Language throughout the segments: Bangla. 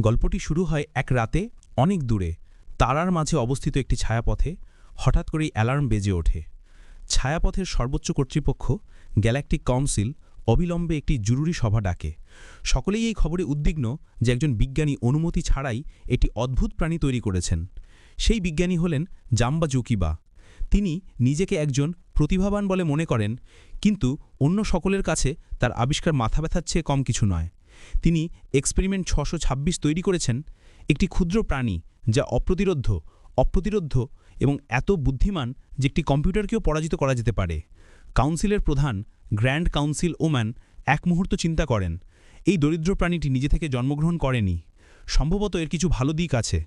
গল্পটি শুরু হয় এক রাতে অনেক দূরে, তারার মাঝে অবস্থিত একটি ছায়াপথে। হঠাৎ করেই অ্যালার্ম বেজে ওঠে। ছায়াপথের সর্বোচ্চ কর্তৃপক্ষ গ্যালাকটিক কাউন্সিল অবিলম্বে একটি জরুরি সভা ডাকে। সকলেই এই খবরে উদ্বিগ্ন যে একজন বিজ্ঞানী অনুমতি ছাড়াই একটি অদ্ভুত প্রাণী তৈরি করেছেন। সেই বিজ্ঞানী হলেন জাম্বা জুকিবা। তিনি নিজেকে একজন প্রতিভাবান বলে মনে করেন, কিন্তু অন্য সকলের কাছে তার আবিষ্কার মাথা ব্যথার চেয়ে কম কিছু নয়। তিনি এক্সপেরিমেন্ট ছশো তৈরি করেছেন একটি ক্ষুদ্র প্রাণী যা অপ্রতিরোধ্য অপ্রতিরোধ্য এবং এত বুদ্ধিমান যে একটি কম্পিউটারকেও পরাজিত করা যেতে পারে। কাউন্সিলের প্রধান গ্র্যান্ড কাউন্সিল ওম্যান এক মুহূর্ত চিন্তা করেন, এই দরিদ্র প্রাণীটি নিজে থেকে জন্মগ্রহণ করেনি। সম্ভবত এর কিছু ভালো দিক আছে।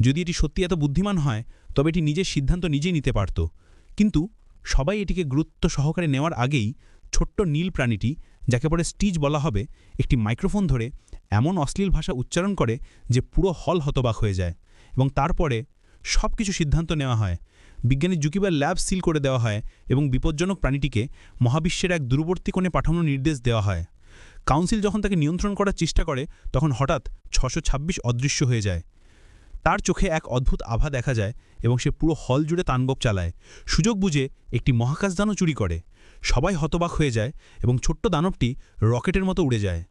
যদি এটি সত্যি এত বুদ্ধিমান হয়, তবে এটি নিজের সিদ্ধান্ত নিজেই নিতে পারত। কিন্তু সবাই এটিকে গুরুত্ব সহকারে নেওয়ার আগেই ছোট্ট নীল প্রাণীটি যাকে পরে স্টিজ বলা হবে, একটি মাইক্রোফোন ধরে এমন অশ্লীল ভাষা উচ্চারণ করে যে পুরো হল হতবাক হয়ে যায় এবং তারপরে সব কিছু সিদ্ধান্ত নেওয়া হয়। বিজ্ঞানী জুকিবার ল্যাব সিল করে দেওয়া হয় এবং বিপজ্জনক প্রাণীটিকে মহাবিশ্বের এক দূরবর্তী কোণে পাঠানোর নির্দেশ দেওয়া হয়। কাউন্সিল যখন তাকে নিয়ন্ত্রণ করার চেষ্টা করে, তখন হঠাৎ ছশো অদৃশ্য হয়ে যায়। তার চোখে এক অদ্ভুত আভা দেখা যায় এবং সে পুরো হল জুড়ে তাণ্ডব চালায়। সুযোগ বুঝে একটি মহাকাশদানও চুরি করে। সবাই হতবাক হয়ে যায় এবং ছোট্ট দানবটি রকেটের মতো উড়ে যায়।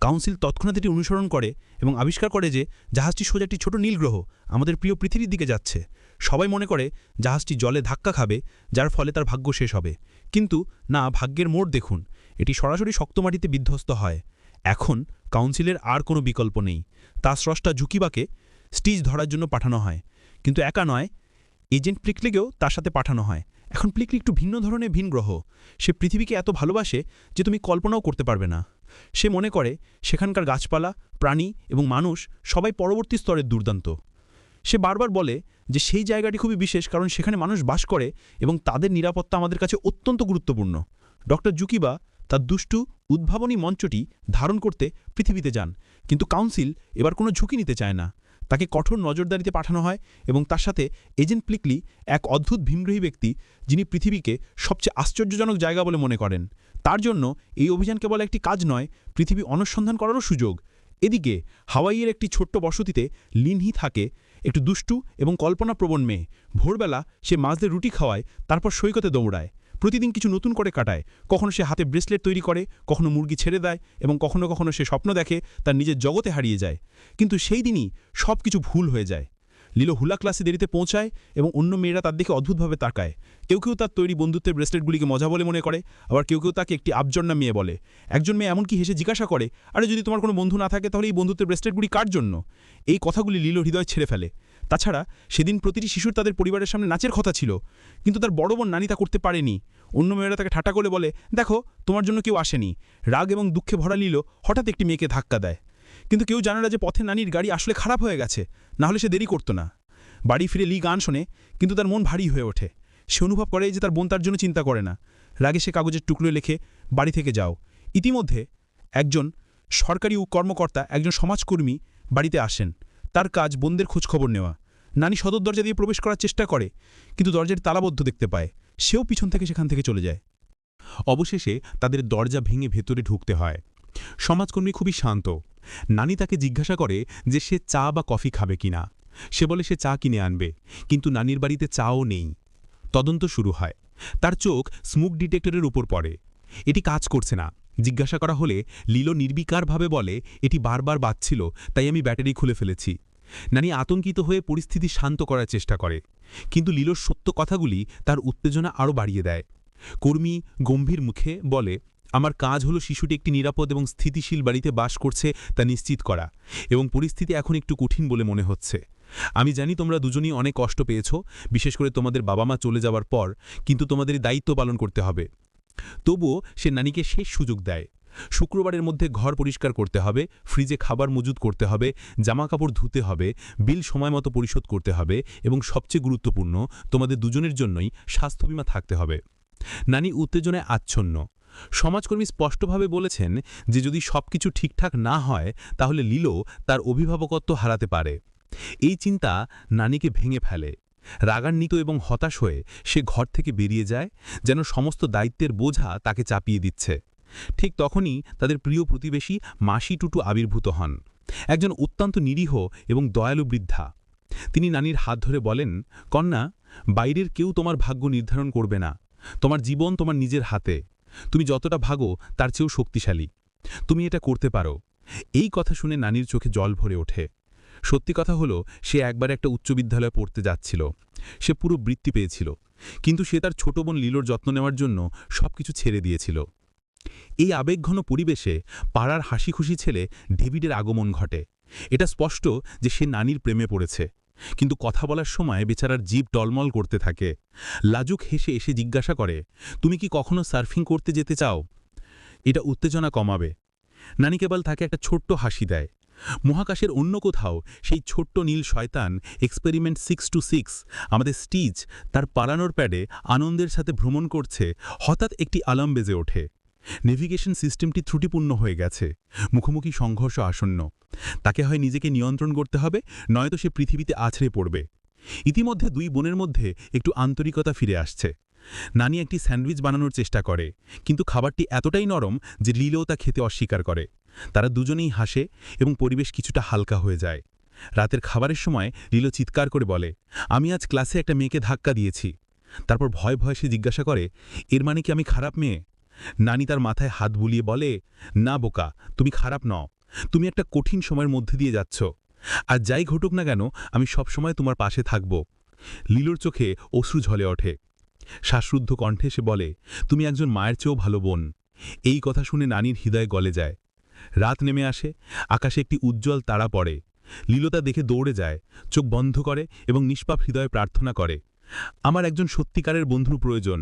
কাউন্সিল তৎক্ষণাৎ এটি অনুসরণ করে এবং আবিষ্কার করে যে জাহাজটি সোজা একটি ছোট নীলগ্রহ আমাদের প্রিয় পৃথিবীর দিকে যাচ্ছে। সবাই মনে করে জাহাজটি জলে ধাক্কা খাবে, যার ফলে তার ভাগ্য শেষ হবে। কিন্তু না, ভাগ্যের মোড় দেখুন, এটি সরাসরি শক্ত মাটিতে বিধ্বস্ত হয়। এখন কাউন্সিলের আর কোনো বিকল্প নেই। তার স্রষ্টা ঝুঁকিবাকে স্টিজ ধরার জন্য পাঠানো হয়। কিন্তু একা নয়, এজেন্ট প্লিকলিকেও তার সাথে পাঠানো হয়। এখন প্লিকলি একটু ভিন্ন ধরনের ভিন গ্রহ। সে পৃথিবীকে এত ভালোবাসে যে তুমি কল্পনাও করতে পারবে না। সে মনে করে, সেখানকার গাছপালা, প্রাণী এবং মানুষ সবাই পরবর্তী স্তরের দুর্দান্ত। সে বারবার বলে যে সেই জায়গাটি খুবই বিশেষ কারণ সেখানে মানুষ বাস করে এবং তাদের নিরাপত্তা আমাদের কাছে অত্যন্ত গুরুত্বপূর্ণ। ডক্টর জুকিবা তার দুষ্টু, উদ্ভাবনী মঞ্চটি ধারণ করতে পৃথিবীতে যান, কিন্তু কাউন্সিল এবার কোনো ঝুঁকি নিতে চায় না। তাকে কঠোর নজরদারিতে পাঠানো হয় এবং তার সাথে এজেন্ট প্লিকলি এক অদ্ভুত ভীমগ্রহী ব্যক্তি যিনি পৃথিবীকে সবচেয়ে আশ্চর্যজনক জায়গা বলে মনে করেন। তার জন্য এই অভিযান কেবল একটি কাজ নয়, পৃথিবী অনুসন্ধান করারও সুযোগ। এদিকে, হাওয়াইয়ের একটি ছোট্ট বসতিতে লিনহি থাকে, একটু দুষ্টু এবং কল্পনাপ্রবণ মেয়ে। ভোরবেলা সে মাছদের রুটি খাওয়ায়, তারপর সৈকতে দৌড়ায়। প্রতিদিন কিছু নতুন করে কাটায়। কখনো সে হাতে ব্রেসলেট তৈরি করে, কখনো মুরগি ছেড়ে দেয় এবং কখনো কখনো সে স্বপ্ন দেখে তার নিজের জগতে হারিয়ে যায়। কিন্তু সেই দিনই সব কিছু ভুল হয়ে যায়। লিলো হুলা ক্লাসে দেরিতে পৌঁছায় এবং অন্য মেয়েরা তার দিকে অদ্ভুতভাবে তাকায়। কেউ কেউ তার তৈরি বন্ধুত্বের ব্রেসলেটগুলিকে মজা বলে মনে করে, আবার কেউ কেউ তাকে একটি আবজন্না মেয়ে বলে। একজন মেয়ে এমনকি হেসে জিজ্ঞাসা করে, আরে, যদি তোমার কোনো বন্ধু না থাকে তাহলে এই বন্ধুত্বের ব্রেসলেটগুলি কার জন্য? এই কথাগুলি লীলো হৃদয় ছেড়ে ফেলে। তাছাড়া সেদিন প্রতিটি শিশুর তাদের পরিবারের সামনে নাচের কথা ছিল, কিন্তু তার বড় বোন নানি তা করতে পারেনি। অন্য মেয়েরা তাকে ঠাটা করে বলে, দেখো, তোমার জন্য কেউ আসেনি। রাগ এবং দুঃখে ভরা নিল হঠাৎ একটি মেয়েকে ধাক্কা দেয়। কিন্তু কেউ জানে না যে পথে নানির গাড়ি আসলে খারাপ হয়ে গেছে, না হলে সে দেরি করতো না। বাড়ি ফিরে লি গান শোনে, কিন্তু তার মন ভারী হয়ে ওঠে। সে অনুভব করে যে তার বোন তার জন্য চিন্তা করে না। রাগে সে কাগজের টুকরো লেখে, বাড়ি থেকে যাও। ইতিমধ্যে একজন সরকারি কর্মকর্তা, একজন সমাজকর্মী বাড়িতে আসেন। তার কাজ বোনদের খোঁজখবর নেওয়া। নানি সদর দরজা দিয়ে প্রবেশ করার চেষ্টা করে, কিন্তু দরজার তালাবদ্ধ দেখতে পায়। সেও পিছন থেকে সেখান থেকে চলে যায়। অবশেষে তাদের দরজা ভেঙে ভেতরে ঢুকতে হয়। সমাজকর্মী খুবই শান্ত। নানি তাকে জিজ্ঞাসা করে যে সে চা বা কফি খাবে কিনা। সে বলে সে চা কিনে আনবে, কিন্তু নানির বাড়িতে চাও নেই। তদন্ত শুরু হয়। তার চোখ স্মোক ডিটেক্টরের উপর পড়ে। এটি কাজ করছে না। জিজ্ঞাসা করা হলে লীলো নির্বিকারভাবে বলে, এটি বারবার বাজছিল, তাই আমি ব্যাটারি খুলে ফেলেছি। নানি আতঙ্কিত হয়ে পরিস্থিতি শান্ত করার চেষ্টা করে। কিন্তু লীলোর সত্য কথাগুলি তার উত্তেজনা আরও বাড়িয়ে দেয়। কর্মী গম্ভীর মুখে বলে, আমার কাজ হলো শিশুটি একটি নিরাপদ এবং স্থিতিশীল বাড়িতে বাস করছে তা নিশ্চিত করা এবং পরিস্থিতি এখন একটু কঠিন বলে মনে হচ্ছে। আমি জানি তোমরা দুজনই অনেক কষ্ট পেয়েছ, বিশেষ করে তোমাদের বাবা মা চলে যাওয়ার পর, কিন্তু তোমাদের দায়িত্ব পালন করতে হবে। তবুও সে নানিকে শেষ সুযোগ দেয়। শুক্রবারের মধ্যে ঘর পরিষ্কার করতে হবে, ফ্রিজে খাবার মজুদ করতে হবে জামা কাপড় ধুতে হবে, বিল সময় মতো পরিশোধ করতে হবে এবং সবচেয়ে গুরুত্বপূর্ণ, তোমাদের দুজনের জন্যই স্বাস্থ্য বিমা থাকতে হবে। নানি উত্তেজনায় আচ্ছন্ন। সমাজকর্মী স্পষ্টভাবে বলেছেন যে যদি সবকিছু ঠিকঠাক না হয়, তাহলে লীলো তার অভিভাবকত্ব হারাতে পারে। এই চিন্তা নানিকে ভেঙে ফেলে। রাগান্বিত এবং হতাশ হয়ে সে ঘর থেকে বেরিয়ে যায়, যেন সমস্ত দায়িত্বের বোঝা তাকে চাপিয়ে দিচ্ছে। ঠিক তখনই তাদের প্রিয় প্রতিবেশী মাসি টুটু আবির্ভূত হন। একজন অত্যন্ত নিরীহ এবং দয়ালু বৃদ্ধা। তিনি নানির হাত ধরে বলেন, কন্যা, বাইরের কেউ তোমার ভাগ্য নির্ধারণ করবে না। তোমার জীবন তোমার নিজের হাতে। তুমি যতটা ভাগো, তার চেয়েও শক্তিশালী। তুমি এটা করতে পারো। এই কথা শুনে নানির চোখে জল ভরে ওঠে। সত্যি কথা হলো, সে একবার একটা উচ্চ বিদ্যালয়ে পড়তে যাচ্ছিল। সে পুরো বৃত্তি পেয়েছিল। কিন্তু সে তার ছোট বোন লীলোর যত্ন নেওয়ার জন্য সবকিছু ছেড়ে দিয়েছিল। এই আবেগঘন পরিবেশে পাড়ার হাসি খুশি ছেলে ডেভিডের আগমন ঘটে। এটা স্পষ্ট যে সে নানির প্রেমে পড়েছে। কিন্তু কথা বলার সময় বেচারার জীব টলমল করতে থাকে। লাজুক হেসে এসে জিজ্ঞাসা করে, তুমি কি কখনো সার্ফিং করতে যেতে চাও? এটা উত্তেজনা কমাবে। নানি কেবল তাকে একটা ছোট্ট হাসি দেয়। মহাকাশের অন্য কোথাও সেই ছোট্ট নীল শয়তান এক্সপেরিমেন্ট সিক্স টু সিক্স আমাদের স্টিচ তার পালানোর প্যাডে আনন্দের সাথে ভ্রমণ করছে, হঠাৎ একটি আলাম বেজে ওঠে। নেভিগেশন সিস্টেমটি ত্রুটিপূর্ণ হয়ে গেছে। মুখোমুখি সংঘর্ষ আসন্ন। তাকে হয় নিজেকে নিয়ন্ত্রণ করতে হবে, নয়তো সে পৃথিবীতে আছড়ে পড়বে। ইতিমধ্যে দুই বোনের মধ্যে একটু আন্তরিকতা ফিরে আসছে। নানি একটি স্যান্ডউইচ বানানোর চেষ্টা করে, কিন্তু খাবারটি এতটাই নরম যে লিলেও তা খেতে অস্বীকার করে। তারা দুজনেই হাসে এবং পরিবেশ কিছুটা হালকা হয়ে যায়। রাতের খাবারের সময় লীলো চিৎকার করে বলে, আমি আজ ক্লাসে একটা মেয়েকে ধাক্কা দিয়েছি। তারপর ভয় ভয় সে জিজ্ঞাসা করে, এর মানে কি আমি খারাপ মেয়ে? নানি তার মাথায় হাত বুলিয়ে বলে, না বোকা, তুমি খারাপ নও। তুমি একটা কঠিন সময়ের মধ্যে দিয়ে যাচ্ছ। আর যাই ঘটুক না কেন, আমি সবসময় তোমার পাশে থাকব লীলোর চোখে অশ্রু ঝলে ওঠে। শ্বাসরুদ্ধ কণ্ঠে সে বলে, তুমি একজন মায়ের চেয়েও ভালো বোন। এই কথা শুনে নানির হৃদয় গলে যায়। রাত নেমে আসে, আকাশে একটি উজ্জ্বল তারা পড়ে। লীলতা দেখে দৌড়ে যায়, চোখ বন্ধ করে এবং নিষ্পাপ হৃদয়ে প্রার্থনা করে। আমার একজন সত্যিকারের বন্ধুর প্রয়োজন,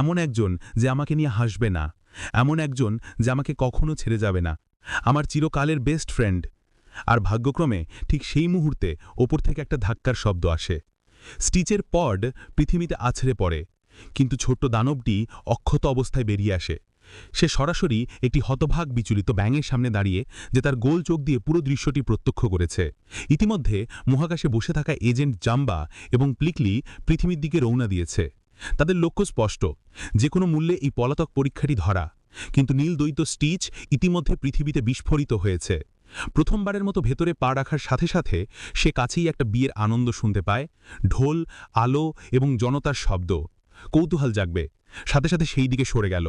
এমন একজন যে আমাকে নিয়ে হাসবে না, এমন একজন যে আমাকে কখনো ছেড়ে যাবে না, আমার চিরকালের বেস্ট ফ্রেন্ড আর ভাগ্যক্রমে ঠিক সেই মুহূর্তে ওপর থেকে একটা ধাক্কার শব্দ আসে। স্টিচের পড পৃথিবীতে আছড়ে পড়ে, কিন্তু ছোট্ট দানবটি অক্ষত অবস্থায় বেরিয়ে আসে। সে সরাসরি একটি হতভাগ বিচলিত ব্যাঙের সামনে দাঁড়িয়ে যে তার গোল চোখ দিয়ে পুরো দৃশ্যটি প্রত্যক্ষ করেছে। ইতিমধ্যে মহাকাশে বসে থাকা এজেন্ট জাম্বা এবং প্লিকলি পৃথিবীর দিকে রওনা দিয়েছে। তাদের লক্ষ্য স্পষ্ট, যে কোনো মূল্যে এই পলাতক পরীক্ষাটি ধরা। কিন্তু নীল দ্বৈত স্টিচ ইতিমধ্যে পৃথিবীতে বিস্ফোরিত হয়েছে। প্রথমবারের মতো ভেতরে পা রাখার সাথে সাথে সে কাছেই একটা বিয়ের আনন্দ শুনতে পায়, ঢোল, আলো এবং জনতার শব্দ। কৌতূহল জাগবে, সাথে সাথে সেই দিকে সরে গেল।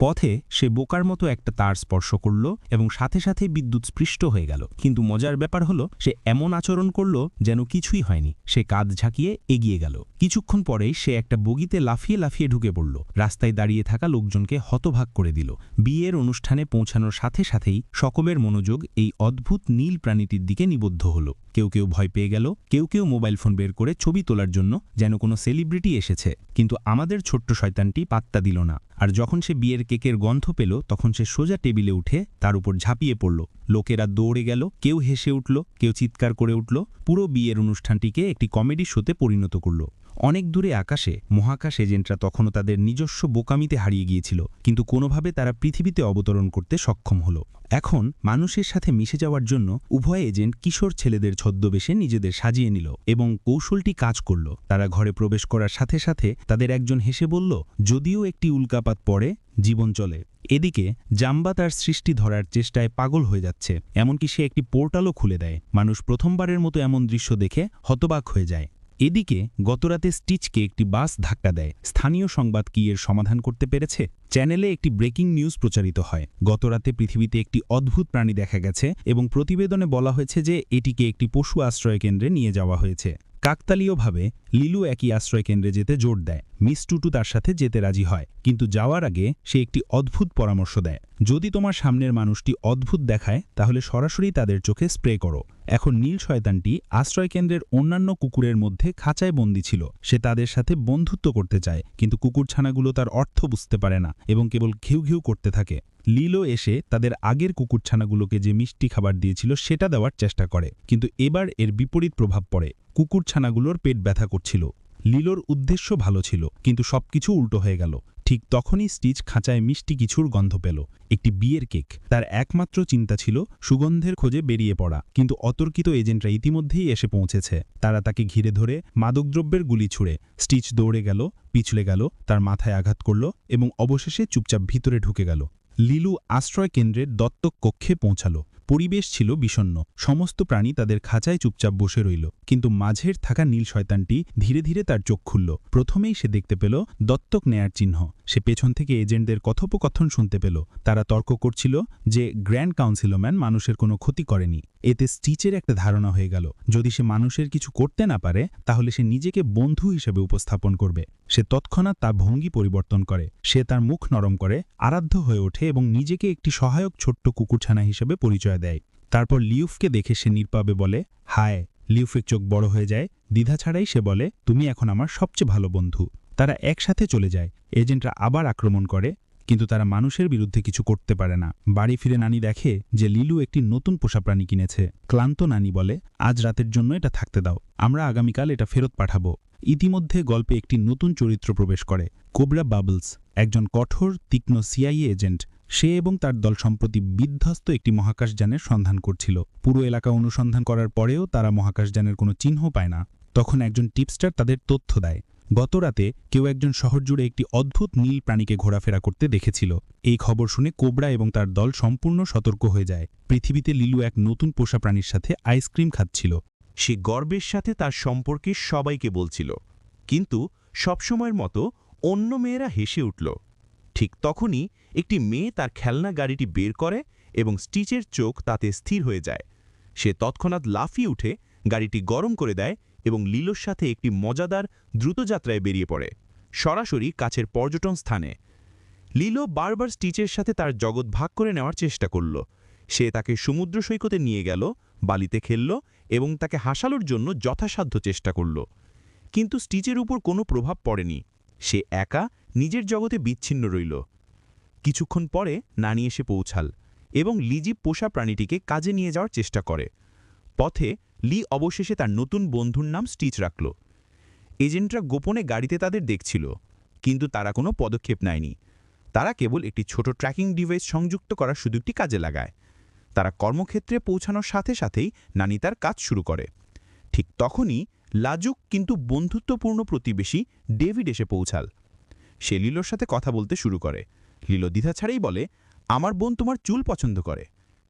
পথে সে বোকার মতো একটা তার স্পর্শ করল এবং সাথে সাথে বিদ্যুৎ স্পৃষ্ট হয়ে গেল। কিন্তু মজার ব্যাপার হলো, সে এমন আচরণ করল যেন কিছুই হয়নি। সে কাঁধ ঝাঁকিয়ে এগিয়ে গেল। কিছুক্ষণ পরেই সে একটা বগিতে লাফিয়ে লাফিয়ে ঢুকে পড়ল। রাস্তায় দাঁড়িয়ে থাকা লোকজনকে হতভাগ করে দিল। বিয়ের অনুষ্ঠানে পৌঁছানোর সাথে সাথেই সকলের মনোযোগ এই অদ্ভুত নীল প্রাণীটির দিকে নিবদ্ধ হল। কেউ কেউ ভয় পেয়ে গেল, কেউ কেউ মোবাইল ফোন বের করে ছবি তোলার জন্য যেন কোনো সেলিব্রিটি এসেছে। কিন্তু আমাদের ছোট্ট শয়তানটি পাত্তা দিল না। আর যখন সে বিয়ের কেকের গন্ধ পেল, তখন সে সোজা টেবিলে উঠে তার উপর ঝাঁপিয়ে পড়ল। লোকেরা দৌড়ে গেল, কেউ হেসে উঠল, কেউ চিৎকার করে উঠল, পুরো বিয়ের অনুষ্ঠানটিকে একটি কমেডি শোতে পরিণত করল। অনেক দূরে আকাশে মহাকাশ এজেন্টরা তখনও তাদের নিজস্ব বোকামিতে হারিয়ে গিয়েছিল, কিন্তু কোনোভাবে তারা পৃথিবীতে অবতরণ করতে সক্ষম হল। এখন মানুষের সাথে মিশে যাওয়ার জন্য উভয় এজেন্ট কিশোর ছেলেদের ছদ্মবেশে নিজেদের সাজিয়ে নিল এবং কৌশলটি কাজ করল। তারা ঘরে প্রবেশ করার সাথে সাথে তাদের একজন হেসে বলল, যদিও একটি উল্কাপাত পড়ে, জীবন চলে। এদিকে জাম্বা তার সৃষ্টি ধরার চেষ্টায় পাগল হয়ে যাচ্ছে, এমনকি সে একটি পোর্টালও খুলে দেয়। মানুষ প্রথমবারের মতো এমন দৃশ্য দেখে হতবাক হয়ে যায়। এদিকে গতরাতে স্টিচকে একটি বাস ধাক্কা দেয়। স্থানীয় সংবাদ কি এর সমাধান করতে পেরেছে? চ্যানেলে একটি ব্রেকিং নিউজ প্রচারিত হয়। গতরাতে পৃথিবীতে একটি অদ্ভুত প্রাণী দেখা গেছে এবং প্রতিবেদনে বলা হয়েছে যে এটিকে একটি পশু আশ্রয়কেন্দ্রে নিয়ে যাওয়া হয়েছে। কাকতালীয়ভাবে, লিলু একই আশ্রয়কেন্দ্রে যেতে জোর দেয়। মিস টুটু তার সাথে যেতে রাজি হয়, কিন্তু যাওয়ার আগে সে একটি অদ্ভুত পরামর্শ দেয়। যদি তোমার সামনের মানুষটি অদ্ভুত দেখায়, তাহলে সরাসরি তাদের চোখে স্প্রে করো। এখন নীল শয়তানটি আশ্রয়কেন্দ্রের অন্যান্য কুকুরের মধ্যে খাঁচায় বন্দী ছিল। সে তাদের সাথে বন্ধুত্ব করতে চায়, কিন্তু কুকুরছানাগুলো তার অর্থ বুঝতে পারে না এবং কেবল ঘিউ ঘিউ করতে থাকে। লিলো এসে তাদের আগের কুকুরছানাগুলোকে যে মিষ্টি খাবার দিয়েছিল সেটা দেওয়ার চেষ্টা করে, কিন্তু এবার এর বিপরীত প্রভাব পড়ে। কুকুরছানাগুলোর পেট ব্যথা করছিল। লিলোর উদ্দেশ্য ভালো ছিল, কিন্তু সবকিছু উল্টো হয়ে গেল। ঠিক তখনই স্টিচ খাঁচায় মিষ্টি কিছুর গন্ধ পেল। একটি বিয়ের কেক। তার একমাত্র চিন্তা ছিল সুগন্ধের খোঁজে বেরিয়ে পড়া। কিন্তু অতর্কিত এজেন্টরা ইতিমধ্যেই এসে পৌঁছেছে। তারা তাকে ঘিরে ধরে মাদকদ্রব্যের গুলি ছুড়ে। স্টিচ দৌড়ে গেল, পিছলে গেল, তার মাথায় আঘাত করল এবং অবশেষে চুপচাপ ভিতরে ঢুকে গেল। লিলু আশ্রয় কেন্দ্রের দত্তক কক্ষে পৌঁছাল। পরিবেশ ছিল বিষণ্ণ। সমস্ত প্রাণী তাদের খাঁচায় চুপচাপ বসে রইল। কিন্তু মাঝের থাকা নীল শয়তানটি ধীরে ধীরে তার চোখ খুলল। প্রথমেই সে দেখতে পেল দত্তক নেয়ার চিহ্ন। সে পেছন থেকে এজেন্টদের কথোপকথন শুনতে পেল। তারা তর্ক করছিল যে গ্র্যান্ড কাউন্সিলম্যান মানুষের কোনো ক্ষতি করেনি। এতে স্টিচের একটা ধারণা হয়ে গেল। যদি সে মানুষের কিছু করতে না পারে, তাহলে সে নিজেকে বন্ধু হিসেবে উপস্থাপন করবে। সে তৎক্ষণাৎ তার ভঙ্গি পরিবর্তন করে। সে তার মুখ নরম করে, আরাধ্য হয়ে ওঠে এবং নিজেকে একটি সহায়ক ছোট্ট কুকুরছানা হিসেবে পরিচয় দেয়। তারপর লিউফকে দেখে সে নির্পাবে বলে, হায়, লিউফের চোখ বড় হয়ে যায়। দ্বিধা ছাড়াই সে বলে, তুমি এখন আমার সবচেয়ে ভালো বন্ধু। তারা একসাথে চলে যায়। এজেন্টরা আবার আক্রমণ করে, কিন্তু তারা মানুষের বিরুদ্ধে কিছু করতে পারে না। বাড়ি ফিরে নানি দেখে যে লিলু একটি নতুন পোষা প্রাণী কিনেছে। ক্লান্ত নানি বলে, আজ রাতের জন্য এটা থাকতে দাও। আমরা আগামীকাল এটা ফেরত পাঠাবো। ইতিমধ্যে গল্পে একটি নতুন চরিত্র প্রবেশ করে, কোবরা বাবলস, একজন কঠোর, তীক্ষ্ণ সিআইএ এজেন্ট। সে এবং তার দল সম্প্রতি বিধ্বস্ত একটি মহাকাশযানের সন্ধান করছিল। পুরো এলাকা অনুসন্ধান করার পরেও তারা মহাকাশযানের কোনো চিহ্ন পায় না। তখন একজন টিপস্টার তাদের তথ্য দেয়। গতরাতে কেউ একজন শহর জুড়ে একটি অদ্ভুত নীল প্রাণীকে ঘোরাফেরা করতে দেখেছিল। এই খবর শুনে কোবরা এবং তার দল সম্পূর্ণ সতর্ক হয়ে যায়। পৃথিবীতে লিলু এক নতুন পোষা প্রাণীর সাথে আইসক্রিম খাচ্ছিল। সে গর্বের সাথে তার সম্পর্কে সবাইকে বলছিল। কিন্তু সবসময়ের মতো অন্য মেয়েরা হেসে উঠল। ঠিক তখনই একটি মেয়ে তার খেলনা গাড়িটি বের করে এবং স্টিচের চোখ তাতে স্থির হয়ে যায়। সে তৎক্ষণাৎ লাফিয়ে উঠে গাড়িটি গরম করে দেয় এবং লিলোর সাথে একটি মজাদার দ্রুতযাত্রায় বেরিয়ে পড়ে, সরাসরি কাছের পর্যটন স্থানে। লিলো বারবার স্টিচের সাথে তার জগৎ ভাগ করে নেওয়ার চেষ্টা করল। সে তাকে সমুদ্র সৈকতে নিয়ে গেল, বালিতে খেলল এবং তাকে হাসালোর জন্য যথাসাধ্য চেষ্টা করল। কিন্তু স্টিচের উপর কোনো প্রভাব পড়েনি। সে একা নিজের জগতে বিচ্ছিন্ন রইল। কিছুক্ষণ পরে নানি এসে পৌঁছাল এবং লিজি পোষা প্রাণীটিকে কাজে নিয়ে যাওয়ার চেষ্টা করে। পথে লি অবশেষে তার নতুন বন্ধুর নাম স্টিচ রাখল। এজেন্টরা গোপনে গাড়িতে তাদের দেখছিল, কিন্তু তারা কোনো পদক্ষেপ নেয়নি। তারা কেবল একটি ছোট ট্র্যাকিং ডিভাইস সংযুক্ত করার সুযোগটি কাজে লাগায়। তারা কর্মক্ষেত্রে পৌঁছানোর সাথে সাথেই নানি তার কাজ শুরু করে। ঠিক তখনই লাজুক কিন্তু বন্ধুত্বপূর্ণ প্রতিবেশী ডেভিড এসে পৌঁছাল। সে লিলোর সাথে কথা বলতে শুরু করে। লিলো দ্বিধা ছাড়াই বলে, আমার বোন তোমার চুল পছন্দ করে।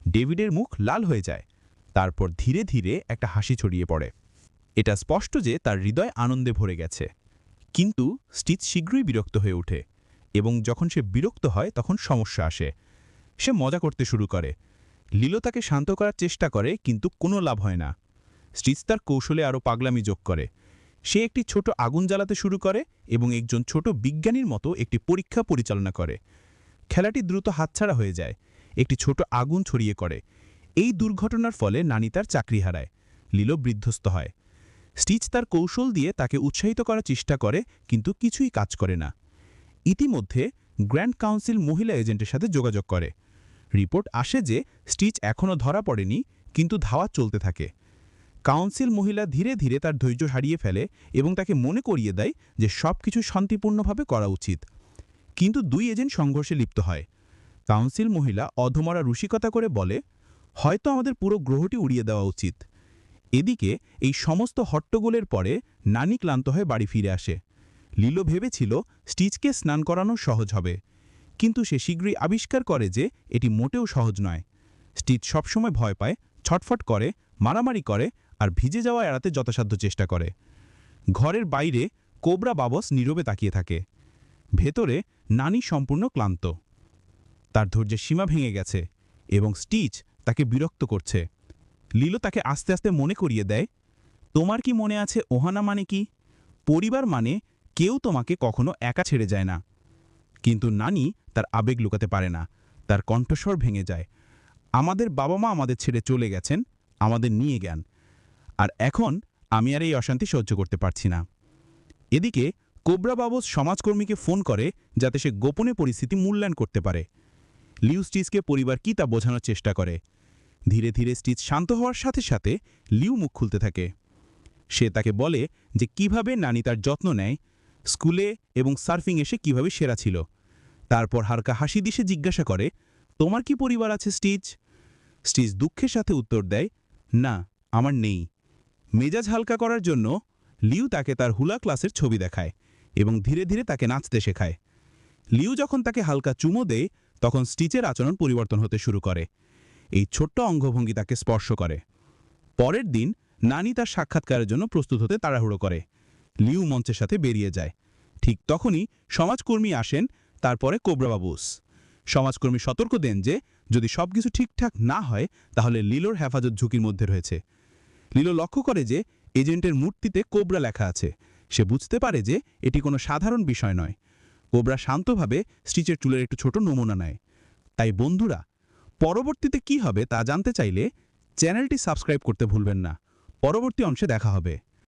ডেভিডের মুখ লাল হয়ে যায়। তারপর ধীরে ধীরে একটা হাসি ছড়িয়ে পড়ে। এটা স্পষ্ট যে তার হৃদয় আনন্দে ভরে গেছে। কিন্তু স্টিচ শীঘ্রই বিরক্ত হয়ে ওঠে এবং যখন সে বিরক্ত হয় তখন সমস্যা আসে। সে মজা করতে শুরু করে। লিলো তাকে শান্ত করার চেষ্টা করে কিন্তু কোনো লাভ হয় না। স্টিচ তার কৌশলে আরও পাগলামি যোগ করে। সে একটি ছোট আগুন জ্বালাতে শুরু করে এবং একজন ছোট বিজ্ঞানীর মতো একটি পরীক্ষা পরিচালনা করে। খেলাটি দ্রুত হাতছাড়া হয়ে যায়। একটি ছোট আগুন ছড়িয়ে করে এই দুর্ঘটনার ফলে নানি তার চাকরি হারায়। লিলো বৃদ্ধস্ত হয়। স্টিচ তার কৌশল দিয়ে তাকে উৎসাহিত করার চেষ্টা করে, কিন্তু কিছুই কাজ করে না। ইতিমধ্যে গ্র্যান্ড কাউন্সিল মহিলা এজেন্টের সাথে যোগাযোগ করে। রিপোর্ট আসে যে স্টিচ এখনও ধরা পড়েনি, কিন্তু ধাওয়া চলতে থাকে। কাউন্সিল মহিলা ধীরে ধীরে তার ধৈর্য হারিয়ে ফেলে এবং তাকে মনে করিয়ে দেয় যে সব কিছু শান্তিপূর্ণভাবে করা উচিত। কিন্তু দুই এজেন্ট সংঘর্ষে লিপ্ত হয়। কাউন্সিল মহিলা অধমরা রুষিকতা করে বলে হয়তো আমাদের পুরো গ্রহটি উড়িয়ে দেওয়া উচিত। এদিকে, এই সমস্ত হট্টগোলের পরে নানি ক্লান্ত হয়ে বাড়ি ফিরে আসে। লিলো ভেবেছিল স্টিচকে স্নান করানো সহজ হবে। কিন্তু সে শীঘ্রই আবিষ্কার করে যে এটি মোটেও সহজ নয়। স্টিচ সবসময় ভয় পায়, ছটফট করে, মারামারি করে আর ভিজে যাওয়া এড়াতে যথাসাধ্য চেষ্টা করে। ঘরের বাইরে কোবরা বাবস নীরবে তাকিয়ে থাকে। ভেতরে নানি সম্পূর্ণ ক্লান্ত। তার ধৈর্যের সীমা ভেঙে গেছে এবং স্টিচ তাকে বিরক্ত করছে। লিলো তাকে আস্তে আস্তে মনে করিয়ে দেয়, তোমার কি মনে আছে ওহানা মানে কি? পরিবার মানে কেউ তোমাকে কখনো একা ছেড়ে যায় না। কিন্তু নানি তার আবেগ লুকাতে পারে না, তার কণ্ঠস্বর ভেঙে যায়। আমাদের বাবা মা আমাদের ছেড়ে চলে গেছেন, আমাদের নিয়ে জ্ঞান আর এখন আমি আর এই অশান্তি সহ্য করতে পারছি না। এদিকে কোবরা বাবস সমাজকর্মীকে ফোন করে যাতে সে গোপনে পরিস্থিতি মূল্যায়ন করতে পারে। লিউ স্টিচকে পরিবার কি তা বোঝানোর চেষ্টা করে। ধীরে ধীরে স্টিচ শান্ত হওয়ার সাথে সাথে লিউ মুখ খুলতে থাকে। সে তাকে বলে যে কীভাবে নানি তার যত্ন নেয়, স্কুলে এবং সার্ফিং এসে কীভাবে সেরা ছিল। তারপর হালকা হাসি দিশে জিজ্ঞাসা করে, তোমার কি পরিবার আছে স্টিচ স্টিচ দুঃখের সাথে উত্তর দেয়, না, আমার নেই। মেজাজ হালকা করার জন্য লিউ তাকে তার হুলা ক্লাসের ছবি দেখায় এবং ধীরে ধীরে তাকে নাচতে শেখায়। লিউ যখন তাকে হালকা চুমো দেয়, তখন স্টিচের আচরণ পরিবর্তন হতে শুরু করে। এই ছোট্ট অঙ্গভঙ্গি তাকে স্পর্শ করে। পরের দিন, নানি তার সাক্ষাৎকারের জন্য প্রস্তুত হতে তাড়াহুড়ো করে। লিউ মঞ্চের সাথে বেরিয়ে যায়। ঠিক তখনই সমাজকর্মী আসেন তারপরে কোবরাবাবুস। সমাজকর্মী সতর্ক দেন যে, যদি সবকিছু ঠিকঠাক না হয়, তাহলে লিলোর হেফাজত ঝুঁকির মধ্যে রয়েছে। লিলো লক্ষ্য করে যে, এজেন্টের মূর্তিতে কোবরা লেখা আছে। সে বুঝতে পারে যে, এটি কোনো সাধারণ বিষয় নয়। কোবরা শান্তভাবে স্টিচের চুলের একটু ছোট নমুনা নেয়। তাই বন্ধুরা পরবর্তীতে কি হবে তা জানতে চাইলে চ্যানেলটি সাবস্ক্রাইব করতে ভুলবেন না। পরবর্তী অংশে দেখা হবে।